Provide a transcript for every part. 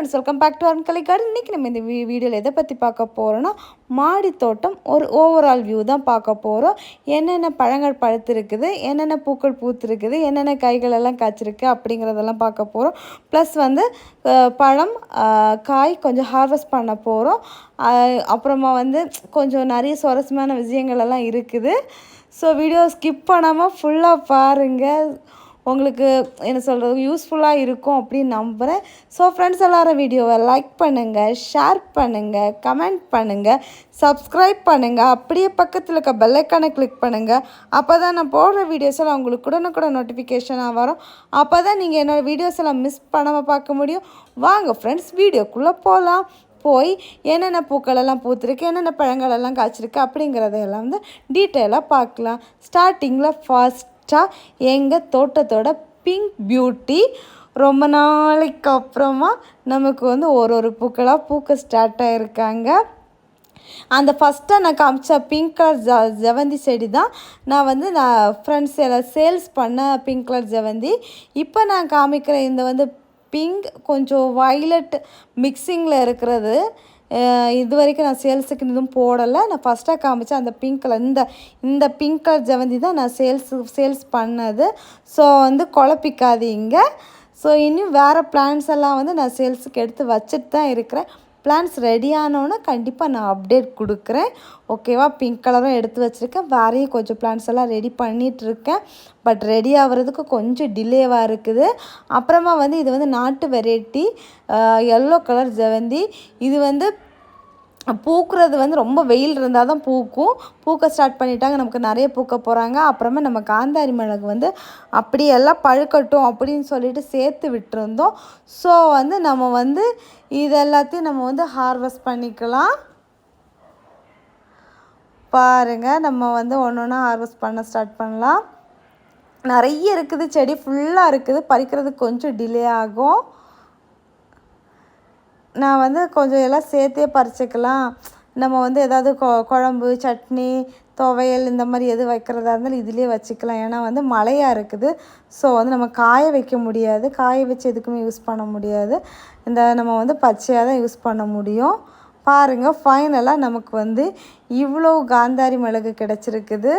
Friends welcome back to Arunkalai garden இன்றைக்கி நம்ம இந்த வீ வீடியோவில் எதை பற்றி பார்க்க போகிறோன்னா மாடி தோட்டம் ஒரு ஓவரால் வியூ தான் பார்க்க போகிறோம் என்னென்ன பழங்கள் பழுத்திருக்குது என்னென்ன பூக்கள் பூத்திருக்குது என்னென்ன கைகள் எல்லாம் காய்ச்சிருக்கு அப்படிங்கிறதெல்லாம் பார்க்க போகிறோம் ப்ளஸ் வந்து பழம் காய் கொஞ்சம் ஹார்வெஸ்ட் பண்ண போகிறோம் அப்புறமா வந்து கொஞ்சம் நிறைய சுவாரஸ்யமான விஷயங்கள் எல்லாம் இருக்குது. ஸோ வீடியோ ஸ்கிப் பண்ணாமல் ஃபுல்லாக பாருங்கள் உங்களுக்கு என்ன சொல்கிறது யூஸ்ஃபுல்லாக இருக்கும் அப்படின்னு நம்புகிறேன் ஸோ ஃப்ரெண்ட்ஸ் எல்லாரும் வீடியோவை லைக் பண்ணுங்கள் ஷேர் பண்ணுங்கள் கமெண்ட் பண்ணுங்கள் சப்ஸ்கிரைப் பண்ணுங்கள் அப்படியே பக்கத்தில் இருக்க பெல்லைக்கானை கிளிக் பண்ணுங்கள் அப்போ தான் நான் போடுற வீடியோஸ் எல்லாம் உங்களுக்கு உடனுக்குடன் நோட்டிஃபிகேஷனாக வரும். அப்போ தான் நீங்கள் என்னோடய வீடியோஸ் எல்லாம் மிஸ் பண்ணாமல் பார்க்க முடியும். வாங்க ஃப்ரெண்ட்ஸ் வீடியோக்குள்ளே போகலாம் போய் என்னென்ன பூக்கள் எல்லாம் என்னென்ன பழங்கள் எல்லாம் காய்ச்சிருக்கு அப்படிங்கிறதையெல்லாம் வந்து டீட்டெயிலாக பார்க்கலாம். ஸ்டார்டிங்கில் ஃபர்ஸ்ட்டாக எங்கள் தோட்டத்தோட பிங்க் பியூட்டி ரொம்ப நாளைக்கு அப்புறமா நமக்கு வந்து ஒரு ஒரு பூக்களாக பூக்க ஸ்டார்ட் ஆகிருக்காங்க அந்த ஃபஸ்ட்டாக நான் காமிச்ச பிங்க் கலர் ஜ ஜவந்தி செடி தான் நான் வந்து நான் ஃப்ரெண்ட்ஸ் எல்லாம் சேல்ஸ் பண்ண பிங்க் கலர் ஜவந்தி. இப்போ நான் காமிக்கிற இந்த வந்து பிங்க் கொஞ்சம் வயலட் மிக்சிங்கில் இருக்கிறது. இது வரைக்கும் நான் சேல்ஸுக்கு எதுவும் போடலை. நான் ஃபஸ்ட்டாக காமிச்சேன் அந்த பிங்க் கலர் இந்த இந்த பிங்க் கலர் ஜவந்தி தான் நான் சேல்ஸ் சேல்ஸ் பண்ணது. ஸோ வந்து குழப்பிக்காதீங்க. ஸோ இன்னும் வேறு பிளான்ஸ் எல்லாம் வந்து நான் சேல்ஸுக்கு எடுத்து வச்சுட்டு தான் இருக்கிறேன். பிளான்ஸ் ரெடி ஆனோன்னே கண்டிப்பாக நான் அப்டேட் கொடுக்குறேன். ஓகேவா பிங்க் கலரும் எடுத்து வச்சுருக்கேன். வேறையும் கொஞ்சம் பிளான்ஸ் எல்லாம் ரெடி பண்ணிகிட்ருக்கேன் பட் ரெடி ஆகிறதுக்கு கொஞ்சம் டிலேவாக இருக்குது. அப்புறமா வந்து இது வந்து நாட்டு வெரைட்டி எல்லோ கலர் ஜெவந்தி. இது வந்து பூக்கிறது வந்து ரொம்ப வெயில் இருந்தால் தான் பூக்கும். பூக்க ஸ்டார்ட் பண்ணிட்டாங்க. நமக்கு நிறைய பூக்க போகிறாங்க அப்புறமா நம்ம காந்தாரி மிளகு வந்து அப்படியெல்லாம் பழுக்கட்டும் அப்படின்னு சொல்லிட்டு சேர்த்து விட்டுருந்தோம். ஸோ வந்து நம்ம வந்து இது எல்லாத்தையும் நம்ம வந்து ஹார்வெஸ்ட் பண்ணிக்கலாம். பாருங்கள் நம்ம வந்து ஒன்று ஒன்றா ஹார்வெஸ்ட் பண்ண ஸ்டார்ட் பண்ணலாம். நிறைய இருக்குது. செடி ஃபுல்லாக இருக்குது. பறிக்கிறதுக்கு கொஞ்சம் டிலே ஆகும். நான் வந்து கொஞ்சம் எல்லாம் சேர்த்தே பறிச்சுக்கலாம். நம்ம வந்து ஏதாவது கொ குழம்பு சட்னி துவையல் இந்த மாதிரி எது வைக்கிறதா இருந்தாலும் இதுலேயே வச்சுக்கலாம். ஏன்னா வந்து மழையாக இருக்குது. ஸோ வந்து நம்ம காய வைக்க முடியாது. காய வச்சு எதுக்குமே யூஸ் பண்ண முடியாது. இந்த நம்ம வந்து பச்சையாக தான் யூஸ் பண்ண முடியும். பாருங்கள் ஃபைனலாக நமக்கு வந்து இவ்வளோ காந்தாரி மிளகு கிடச்சிருக்குது.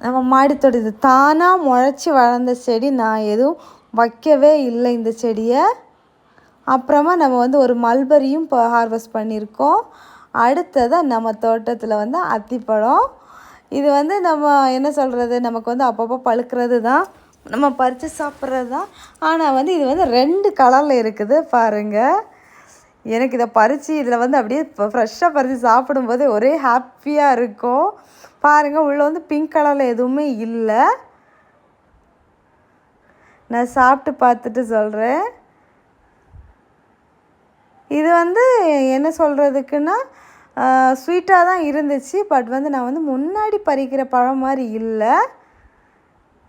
நம்ம மாடித்தோடு இது தானாக முளைச்சி வளர்ந்த செடி நான் எதுவும் வைக்கவே இல்லை இந்த செடியை. அப்புறமா நம்ம வந்து ஒரு மல்பரியும் இப்போ ஹார்வெஸ்ட் பண்ணியிருக்கோம். அடுத்ததாக நம்ம தோட்டத்தில் வந்து அத்திப்பழம். இது வந்து நம்ம என்ன சொல்கிறது நமக்கு வந்து அப்பப்போ பழுக்கிறது தான் நம்ம பறித்து சாப்பிட்றது தான் ஆனால் வந்து இது வந்து ரெண்டு கலரில் இருக்குது பாருங்கள் எனக்கு இதை பறித்து இதில் வந்து அப்படியே ஃப்ரெஷ்ஷாக பறித்து சாப்பிடும்போது ஒரே ஹாப்பியாக இருக்கும். பாருங்கள் உள்ளே வந்து பிங்க் கலரில் எதுவுமே இல்லை. நான் சாப்பிட்டு பார்த்துட்டு சொல்கிறேன் இது வந்து என்ன சொல்கிறதுக்குன்னா ஸ்வீட்டாக தான் இருந்துச்சு பட் வந்து நான் வந்து முன்னாடி பறிக்கிற பழம் மாதிரி இல்லை.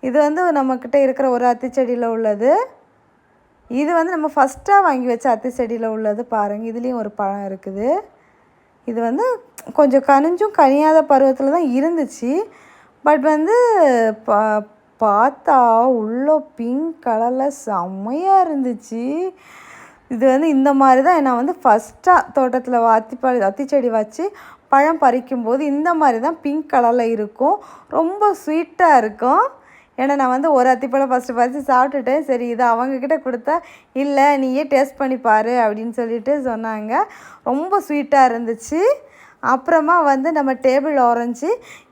இது வந்து நம்மக்கிட்ட இருக்கிற ஒரு அத்திச்செடியில் உள்ளது. இது வந்து நம்ம ஃபஸ்ட்டாக வாங்கி வச்ச அத்தி செடியில் உள்ளது பாருங்கள் இதுலேயும் ஒரு பழம் இருக்குது. இது வந்து கொஞ்சம் கனிஞ்சும் கனியாத பருவத்தில் தான் இருந்துச்சு பட் வந்து பா பார்த்தா உள்ளே பிங்க் கலரில் செம்மையாக இருந்துச்சு. இது வந்து இந்த மாதிரி தான் நான் வந்து ஃபஸ்ட்டாக தோட்டத்தில் அத்தி ப அத்தி அத்திச்செடி வச்சு பழம் பறிக்கும்போது இந்த மாதிரி தான் பிங்க் கலரில் இருக்கும். ரொம்ப ஸ்வீட்டாக இருக்கும். ஏன்னா நான் வந்து ஒரு அத்திப்பழம் ஃபஸ்ட்டு பறித்து சாப்பிட்டுட்டேன். சரி இது அவங்கக்கிட்ட கொடுத்தா இல்லை நீயே டேஸ்ட் பண்ணி பாரு அப்படின்னு சொல்லிட்டு சொன்னாங்க. ரொம்ப ஸ்வீட்டாக இருந்துச்சு. அப்புறமா வந்து நம்ம டேபிள் ஆரஞ்சு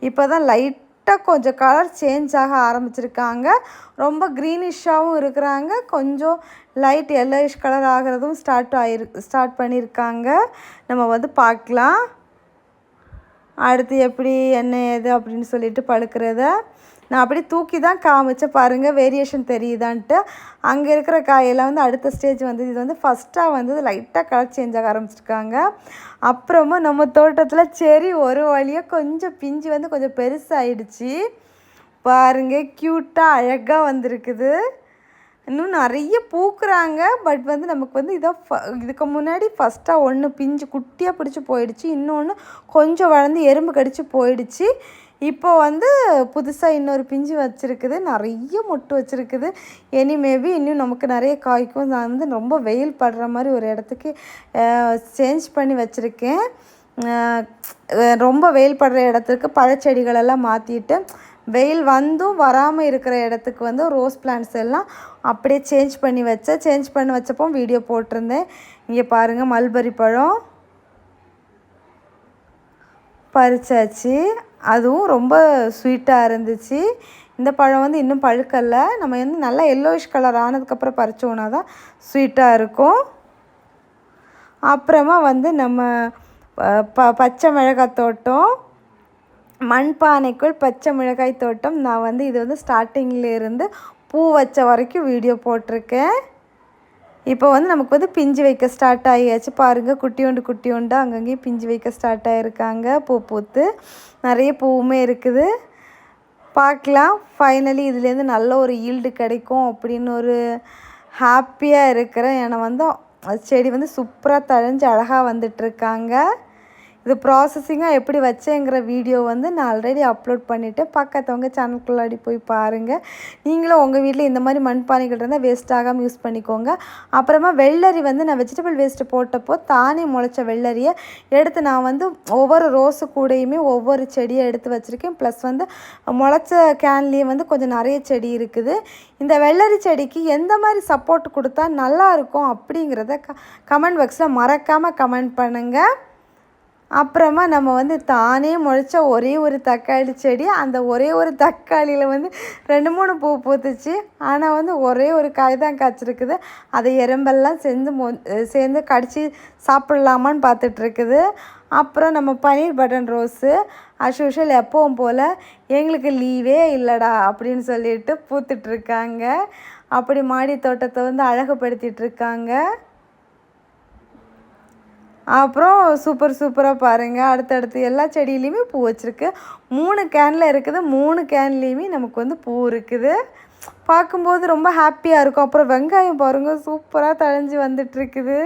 இப்போ தான் லைட் லைட்டாக கொஞ்சம் கலர் சேஞ்ச் ஆக ஆரம்பிச்சிருக்காங்க. ரொம்ப க்ரீனிஷாகவும் இருக்கிறாங்க. கொஞ்சம் லைட் எல்லோயிஷ் கலர் ஆகிறதும் ஸ்டார்ட் ஆயிரு ஸ்டார்ட் பண்ணியிருக்காங்க நம்ம வந்து பார்க்கலாம். அடுத்து எப்படி என்ன ஏது அப்படின்னு சொல்லிட்டு பழுக்கிறத நான் அப்படியே தூக்கி தான் காமிச்சேன் பாருங்கள் வேரியேஷன் தெரியுதான்ட்டு. அங்கே இருக்கிற காயெல்லாம் வந்து அடுத்த ஸ்டேஜ் வந்து இது வந்து ஃபஸ்ட்டாக வந்து லைட்டாக கலர் சேஞ்ச் ஆக ஆரம்பிச்சிருக்காங்க. அப்புறமா நம்ம தோட்டத்தில் செரி ஒரு வழியாக கொஞ்சம் பிஞ்சு வந்து கொஞ்சம் பெருசாகிடுச்சு பாருங்கள் க்யூட்டாக அழகாக வந்திருக்குது. இன்னும் நிறைய பூக்குறாங்க பட் வந்து நமக்கு வந்து இதை ஃப இதுக்கு முன்னாடி ஃபஸ்ட்டாக ஒன்று பிஞ்சு குட்டியாக பிடிச்சி போயிடுச்சு. இன்னொன்று கொஞ்சம் வளர்ந்து எறும்பு கடிச்சு போயிடுச்சு. இப்போ வந்து புதுசாக இன்னொரு பிஞ்சு வச்சுருக்குது நிறைய மொட்டு வச்சுருக்குது. எனி மேபி இன்னும் நமக்கு நிறைய காய்க்கும். நான் வந்து ரொம்ப வெயில் படுற மாதிரி ஒரு இடத்துக்கு சேஞ்ச் பண்ணி வச்சுருக்கேன். ரொம்ப வெயில் படுற இடத்துக்கு பழச்செடிகளெல்லாம் மாற்றிட்டு வெயில் வந்தும் வராமல் இருக்கிற இடத்துக்கு வந்து ரோஸ் பிளான்ட்ஸ் எல்லாம் அப்படியே சேஞ்ச் பண்ணி வச்சேன் சேஞ்ச் பண்ணி வச்சப்போ வீடியோ போட்டிருந்தேன். இங்கே பாருங்கள் மல்பரி பழம். பறிச்சாச்சு. அதுவும் ரொம்ப ஸ்வீட்டாக இருந்துச்சு. இந்த பழம் வந்து இன்னும் பழுக்கலை. நம்ம வந்து நல்லா எல்லோயிஷ் கலர் ஆனதுக்கப்புறம் பறிச்சோன்னா தான் ஸ்வீட்டாக இருக்கும். அப்புறமா வந்து நம்ம ப பச்சை மிளகாய் தோட்டம். மண்பானைக்குள் பச்சை மிளகாய் தோட்டம். நான் வந்து இது வந்து ஸ்டார்டிங்கிலேருந்து பூ வச்ச வரைக்கும் வீடியோ போட்டிருக்கேன். இப்போ வந்து நமக்கு வந்து பிஞ்சு வைக்க ஸ்டார்ட் ஆகியாச்சு. பாருங்கள் குட்டியோண்டு குட்டியோண்டு அங்கங்கேயும் பிஞ்சு வைக்க ஸ்டார்ட் ஆகிருக்காங்க பூ பூத்து நிறைய பூவுமே இருக்குது. பார்க்கலாம். ஃபைனலி இதுலேருந்து நல்ல ஒரு ஈல்டு கிடைக்கும் அப்படின்னு ஒரு ஹாப்பியாக இருக்கிறேன். ஏன்னா வந்து செடி வந்து சூப்பராக தழைஞ்சு அழகாக வந்துட்டுருக்காங்க இது ப்ராசஸிங்காக எப்படி வச்சேங்கிற வீடியோ வந்து நான் ஆல்ரெடி அப்லோட் பண்ணிவிட்டேன் பக்கத்தவங்க சேனல்குள்ளாடி போய் பாருங்கள் நீங்களும் உங்கள் வீட்டில் இந்த மாதிரி மண்பானைகள் இருந்தால் வேஸ்ட் ஆகாமல் யூஸ் பண்ணிக்கோங்க. அப்புறமா வெள்ளரி வந்து நான் வெஜிடபிள் வேஸ்ட்டு போட்டப்போ தானே முளைச்ச வெள்ளரியை எடுத்து நான் வந்து ஒவ்வொரு ரோஸு கூடையுமே ஒவ்வொரு செடியை எடுத்து வச்சுருக்கேன். ப்ளஸ் வந்து முளைச்ச கேன்லேயே வந்து கொஞ்சம் நிறைய செடி இருக்குது. இந்த வெள்ளரி செடிக்கு எந்த மாதிரி சப்போர்ட் கொடுத்தா நல்லாயிருக்கும் அப்படிங்கிறத க கமெண்ட் பாக்ஸில் மறக்காமல் கமெண்ட் பண்ணுங்கள் அப்புறமா நம்ம வந்து தானே முளைச்ச ஒரே ஒரு தக்காளி செடி அந்த ஒரே ஒரு தக்காளியில் வந்து ரெண்டு மூணு பூ பூத்துச்சு. ஆனால் வந்து ஒரே ஒரு காய் தான் காய்ச்சிருக்குது. அதை எறும்பெல்லாம் சேர்ந்து மொ சேர்ந்து கடிச்சு சாப்பிட்லாமான்னு பார்த்துட்ருக்குது. அப்புறம் நம்ம பன்னீர் பட்டன் ரோஸு அஸ்யூஷுவல் எப்பவும் போல் எங்களுக்கு லீவே இல்லைடா அப்படின்னு சொல்லிட்டு பூத்துட்ருக்காங்க. அப்படி மாடி தோட்டத்தை வந்து அழகுபடுத்திகிட்ருக்காங்க அப்புறம் சூப்பர் சூப்பராக பாருங்கள் அடுத்தடுத்து எல்லா செடியிலையுமே பூ வச்சுருக்கு. மூணு கேனில் இருக்குது. மூணு கேன்லேயுமே நமக்கு வந்து பூ இருக்குது. பார்க்கும்போது ரொம்ப ஹாப்பியாக இருக்கும். அப்புறம் வெங்காயம் பாருங்கள் சூப்பராக தழைஞ்சி வந்துட்டுருக்குது.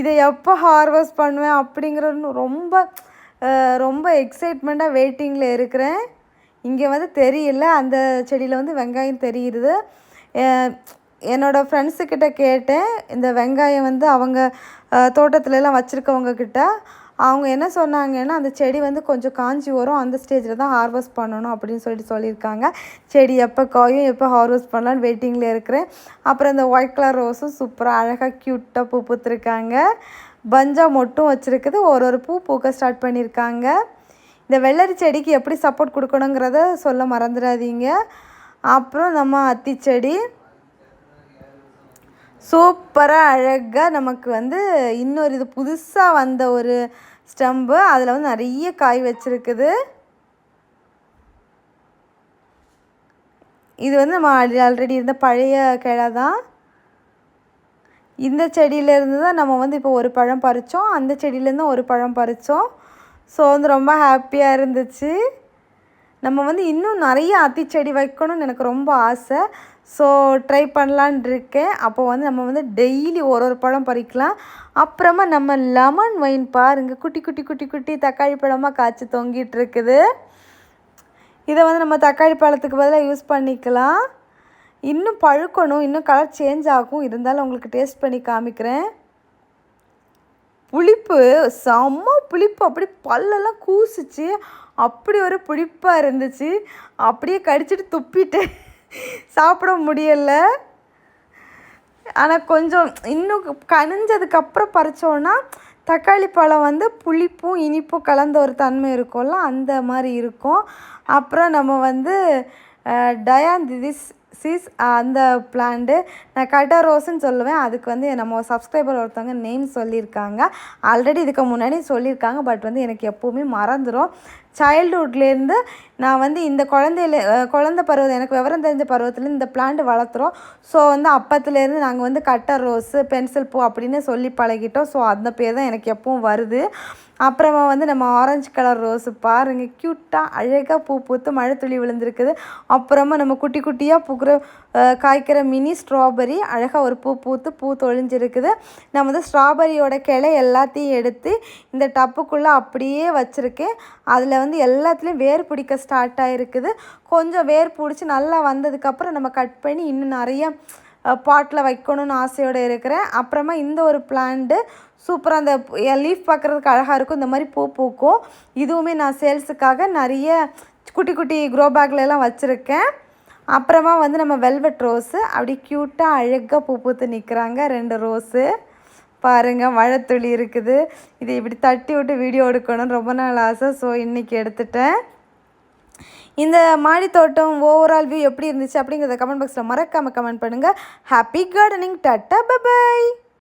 இதை எப்போ ஹார்வெஸ்ட் பண்ணுவேன் அப்படிங்கிறது ரொம்ப ரொம்ப எக்ஸைட்மெண்ட்டாக வெயிட்டிங்கில் இருக்கிறேன். இங்கே வந்து தெரியல. அந்த செடியில் வந்து வெங்காயம் தெரியுது. என்னோடய ஃப்ரெண்ட்ஸுக்கிட்ட கேட்டேன் இந்த வெங்காயம் வந்து அவங்க தோட்டத்துலலாம் வச்சுருக்கவங்கக்கிட்ட அவங்க என்ன சொன்னாங்கன்னா அந்த செடி வந்து கொஞ்சம் காஞ்சி வரும் அந்த ஸ்டேஜில் தான் ஹார்வெஸ்ட் பண்ணணும் அப்படின்னு சொல்லிட்டு சொல்லியிருக்காங்க. செடி எப்போ காயும் எப்போ ஹார்வெஸ்ட் பண்ணலான்னு வெயிட்டிங்கில் இருக்கிறேன். அப்புறம் இந்த ஒயிட் கலர் ரோஸும் சூப்பராக அழகாக க்யூட்டாக பூ பூத்துருக்காங்க. பஞ்சா மொட்டும் வச்சுருக்குது. ஒரு ஒரு பூ பூக்க ஸ்டார்ட் பண்ணியிருக்காங்க. இந்த வெள்ளரி செடிக்கு எப்படி சப்போர்ட் கொடுக்கணுங்கிறத சொல்ல மறந்துடாதீங்க. அப்புறம் நம்ம அத்தி செடி. சூப்பராக அழகாக நமக்கு வந்து இன்னொரு இது புதுசாக வந்த ஒரு ஸ்டம்பு. அதில் வந்து நிறைய காய் வச்சுருக்குது. இது வந்து நம்ம ஆல்ரெடி இருந்த பழைய கிழ தான். இந்த செடியிலேருந்து தான் நம்ம வந்து இப்போ ஒரு பழம் பறித்தோம் அந்த செடியிலேருந்து ஒரு பழம் பறித்தோம் ஸோ வந்து ரொம்ப ஹாப்பியாக இருந்துச்சு. நம்ம வந்து இன்னும் நிறைய அத்திச்செடி வைக்கணும்னு எனக்கு ரொம்ப ஆசை. ஸோ ட்ரை பண்ணலான் இருக்கேன் அப்போ வந்து நம்ம வந்து டெய்லி ஒரு ஒரு பழம் பறிக்கலாம். அப்புறமா நம்ம லெமன் ஒயின் பாருங்கள் குட்டி குட்டி குட்டி குட்டி தக்காளி பழமாக காய்ச்சி தொங்கிட்டு இருக்குது இதை வந்து நம்ம தக்காளி பழத்துக்கு பதிலாக யூஸ் பண்ணிக்கலாம். இன்னும் பழுக்கணும். இன்னும் கலர் சேஞ்ச் ஆகும். இருந்தாலும் உங்களுக்கு டேஸ்ட் பண்ணி காமிக்கிறேன். புளிப்பு செம்ம புளிப்பு. அப்படி பல்லெல்லாம் கூசிச்சு. அப்படி ஒரு புளிப்பாக இருந்துச்சு. அப்படியே கடிச்சிட்டு துப்பிட்டேன். சாப்பிட முடியலை. ஆனால் கொஞ்சம் இன்னும் கனிஞ்சதுக்கப்புறம் பறித்தோன்னா தக்காளி பழம் வந்து புளிப்பும் இனிப்பும் கலந்த ஒரு தன்மை இருக்கும்ல அந்த மாதிரி இருக்கும். அப்புறம் நம்ம வந்து டயாந்திதிஸ் சீஸ் அந்த பிளான்ட்டு நான் கட்டா ரோஸ்ன்னு சொல்லுவேன். அதுக்கு வந்து நம்ம சப்ஸ்கிரைபர் ஒருத்தவங்க நேம் சொல்லியிருக்காங்க. ஆல்ரெடி இதுக்கு முன்னாடி சொல்லியிருக்காங்க பட் வந்து எனக்கு எப்போவுமே மறந்துடும் சைல்டுஹுட்லேருந்து நான் வந்து இந்த குழந்தையில குழந்த பருவம் எனக்கு விவரம் தெரிஞ்ச பருவத்தில் இந்த பிளான்ட் வளர்த்துறோம். ஸோ வந்து அப்பத்துலேருந்து நாங்கள் வந்து கட்டர் ரோஸு பென்சில் பூ அப்படின்னு சொல்லி பழகிட்டோம். ஸோ அந்த பேர் தான் எனக்கு எப்பவும் வருது. அப்புறமா வந்து நம்ம ஆரஞ்சு கலர் ரோஸு பாருங்கள் க்யூட்டாக அழகாக பூ பூத்து மழை துளி விழுந்திருக்குது. அப்புறமா நம்ம குட்டி குட்டியாக பூக்கிற காய்க்கிற மினி ஸ்ட்ராபெரி அழகாக ஒரு பூ பூத்து பூ தொழிஞ்சிருக்குது நான் வந்து ஸ்ட்ராபெரியோட கிளை எல்லாத்தையும் எடுத்து இந்த டப்புக்குள்ளே அப்படியே வச்சுருக்கேன். அதில் வந்து எல்லாத்துலேயும் வேர் பிடிக்க ஸ்டார்ட் ஆகிருக்குது கொஞ்சம் வேர் பிடிச்சி நல்லா வந்ததுக்கப்புறம் நம்ம கட் பண்ணி இன்னும் நிறைய பாட்டில் வைக்கணும்னு ஆசையோடு இருக்கிறேன். அப்புறமா இந்த ஒரு பிளான்ட்டு சூப்பராக அந்த லீஃப் பார்க்குறதுக்கு அழகாக இருக்கும். இந்த மாதிரி பூ பூக்கும். இதுவுமே நான் சேல்ஸுக்காக நிறைய குட்டி குட்டி க்ரோ பேக்லலாம் வச்சுருக்கேன். அப்புறமா வந்து நம்ம வெல்வெட் ரோஸு அப்படி க்யூட்டாக அழகாக பூ பூத்து நிற்கிறாங்க ரெண்டு ரோஸு பாருங்கள் மழைத்துளி இருக்குது. இது இப்படி தட்டி விட்டு வீடியோ எடுக்கணும்னு ரொம்ப நாள் ஆசை. ஸோ இன்றைக்கி எடுத்துட்டேன். இந்த மாடித்தோட்டம் ஓவரால் வியூ எப்படி இருந்துச்சு அப்படிங்கிறத கமெண்ட் பாக்ஸில் மறக்காமல் கமெண்ட் பண்ணுங்கள் ஹாப்பி கார்டனிங் டாட்டா பபாய்